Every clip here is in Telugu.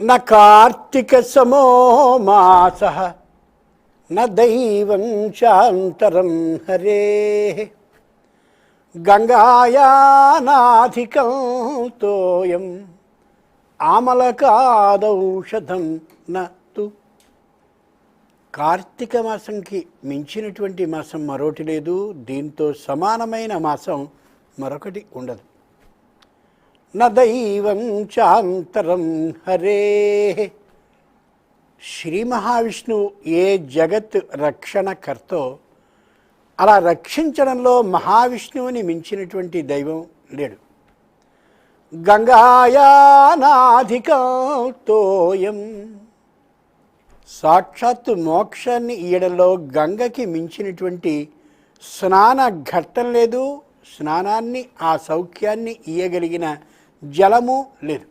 న సమో మాస న చాంతరం హరే. గంగాయానాధికం తోయం ఆమలకాదౌషధం నతు కార్తీక మాసంకి మించినటువంటి మాసం మరొకటి లేదు దీంతో సమానమైన మాసం మరొకటి ఉండదు. న చాంతరం హరే. శ్రీ మహావిష్ణువు ఏ జగత్ రక్షణకర్తో అలా రక్షించడంలో మహావిష్ణువుని మించినటువంటి దైవం లేడు. గంగాయానాధికతోయం సాక్షాత్తు మోక్షాన్ని ఇయ్యడంలో గంగకి మించినటువంటి స్నాన ఘట్టం లేదు. స్నానాన్ని ఆ సౌఖ్యాన్ని ఇయ్యగలిగిన జలము లేదు.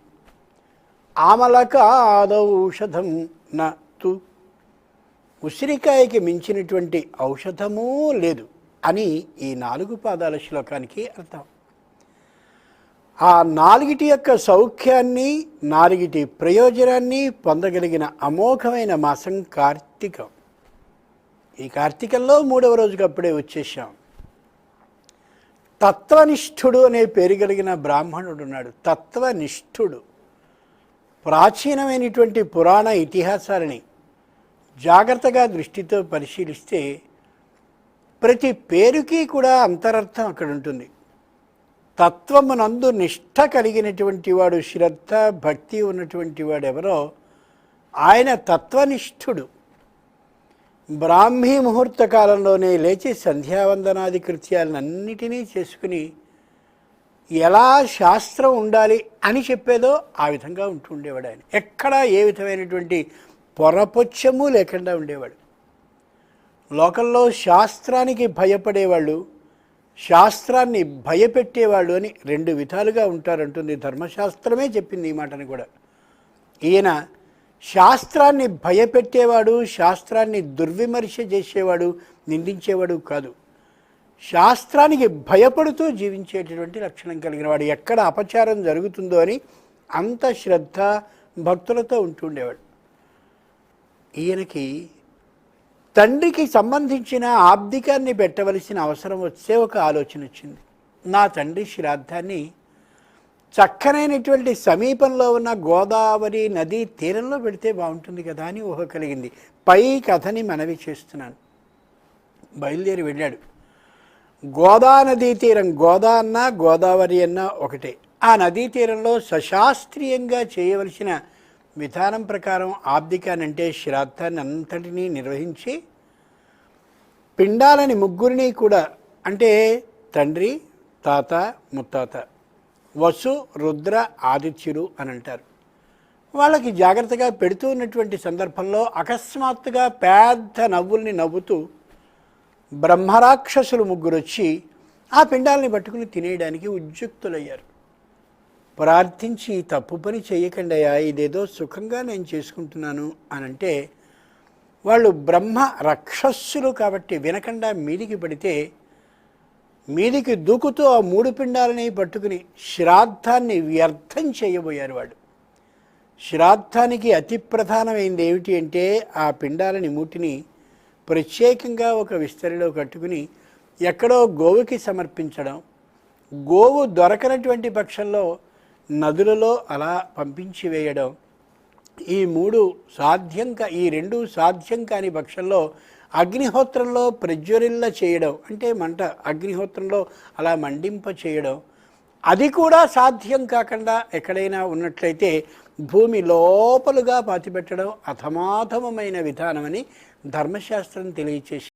ఆమలకాదౌషధం నతు ఉసిరికాయకి మించినటువంటి ఔషధమూ లేదు అని ఈ నాలుగు పాదాల శ్లోకానికి అర్థం. ఆ నాలుగిటి యొక్క సౌఖ్యాన్ని నాలుగిటి ప్రయోజనాన్ని పొందగలిగిన అమోఘమైన మాసం కార్తీకం. ఈ కార్తీకంలో మూడవ రోజుకి అప్పుడే వచ్చేసాం తత్వనిష్ఠుడు అనే పేరు కలిగిన బ్రాహ్మణుడు ఉన్నాడు. తత్వనిష్ఠుడు. ప్రాచీనమైనటువంటి పురాణ ఇతిహాసాలని జాగ్రత్తగా దృష్టితో పరిశీలిస్తే ప్రతి పేరుకి కూడా అంతరర్థం అక్కడ ఉంటుంది. తత్వమునందు నిష్ఠ కలిగినటువంటి వాడు శ్రద్ధ భక్తి ఉన్నటువంటి వాడు ఎవరో ఆయన తత్వనిష్ఠుడు. బ్రాహ్మీ ముహూర్త కాలంలోనే లేచి సంధ్యావందనాది కృత్యాలన్నిటినీ చేసుకుని ఎలా శాస్త్రం ఉండాలి అని చెప్పేదో ఆ విధంగా ఉంటూ ఉండేవాడు ఆయన. ఎక్కడా ఏ విధమైనటువంటి పొరపొచ్చము లేకుండా ఉండేవాడు. లోకంలో శాస్త్రానికి భయపడేవాళ్ళు శాస్త్రాన్ని భయపెట్టేవాళ్ళు అని రెండు విధాలుగా ఉంటారంటుంది. ధర్మశాస్త్రమే చెప్పింది ఈ మాటని కూడా. ఈయన శాస్త్రాన్ని భయపెట్టేవాడు శాస్త్రాన్ని దుర్విమర్శ చేసేవాడు నిందించేవాడు కాదు. శాస్త్రానికి భయపడుతూ జీవించేటటువంటి లక్షణం కలిగిన వాడు ఎక్కడ అపచారం జరుగుతుందో అని అంత శ్రద్ధ భక్తులతో ఉంటుండేవాడు ఈయనకి తండ్రికి సంబంధించిన ఆబ్దికాన్ని పెట్టవలసిన అవసరం వచ్చే ఒక ఆలోచన వచ్చింది. నా తండ్రి శ్రాద్ధాన్ని చక్కనైనటువంటి సమీపంలో ఉన్న గోదావరి నదీ తీరంలో పెడితే బాగుంటుంది కదా అని ఊహ కలిగింది. పై కథని మనవి చేస్తున్నాను. బయలుదేరి వెళ్ళాడు. గోదా నదీ తీరం గోదా అన్న గోదావరి అన్న ఒకటే. ఆ నదీ తీరంలో సశాస్త్రీయంగా చేయవలసిన విధానం ప్రకారం ఆబ్దికానంటే శ్రాద్ధాన్ని అంతటినీ నిర్వహించి పిండాలని ముగ్గురిని కూడా అంటే తండ్రి తాత ముత్తాత వసు రుద్ర ఆదిత్యులు అని అంటారు. వాళ్ళకి జాగ్రత్తగా పెడుతూ ఉన్నటువంటి సందర్భంలో అకస్మాత్తుగా పెద్ద నవ్వుల్ని నవ్వుతూ బ్రహ్మరాక్షసులు ముగ్గురు వచ్చి ఆ పిండాలని పట్టుకుని తినేయడానికి ఉద్యుక్తులయ్యారు. ప్రార్థించి తప్పు పని చేయకండియా ఇదేదో సుఖంగా నేను చేసుకుంటున్నాను అని అంటే వాళ్ళు బ్రహ్మ రక్షస్సులు కాబట్టి వినకుండా మీదికి పడితే మీదికి దూకుతూ ఆ మూడు పిండాలని పట్టుకుని శ్రాద్ధాన్ని వ్యర్థం చేయబోయారు వాడు. శ్రాద్ధానికి అతి ప్రధానమైనది ఏమిటి అంటే ఆ పిండాలని మూటిని ప్రత్యేకంగా ఒక విస్తరిలో కట్టుకుని ఎక్కడో గోవుకి సమర్పించడం గోవు దొరకనటువంటి పక్షంలో నదులలో అలా పంపించి వేయడం ఈ మూడు సాధ్యం కా ఈ రెండు సాధ్యం కాని పక్షంలో అగ్నిహోత్రంలో ప్రజ్వరిల్ల చేయడం అంటే మంట అగ్నిహోత్రంలో అలా మండింప చేయడం అది కూడా సాధ్యం కాకుండా ఎక్కడైనా ఉన్నట్లయితే భూమి లోపలుగా పాతిపెట్టడం అధమాధమమైన విధానమని ధర్మశాస్త్రం తెలియచేసి